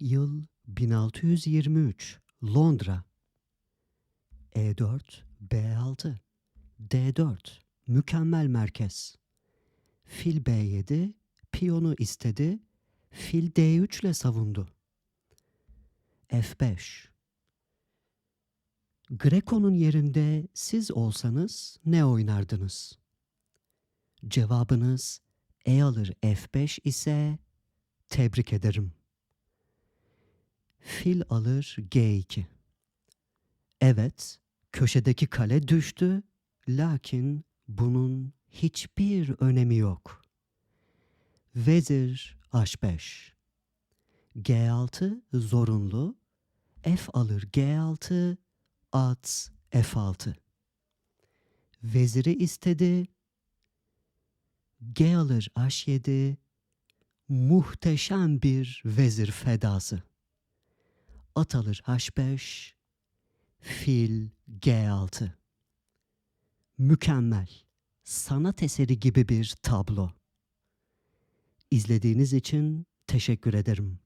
Yıl 1623. Londra. E4, B6, D4. Mükemmel merkez. Fil B7, piyonu istedi. Fil D3 ile savundu. F5. Greco'nun yerinde siz olsanız ne oynardınız? Cevabınız E alır F5 ise tebrik ederim. Fil alır G2. Evet, köşedeki kale düştü, lakin bunun hiçbir önemi yok. Vezir H5. G6 zorunlu. F alır G6, at F6. Veziri istedi. G alır H7. Muhteşem bir vezir fedası. At alır H5. Fil G6. Mükemmel. Sanat eseri gibi bir tablo. İzlediğiniz için teşekkür ederim.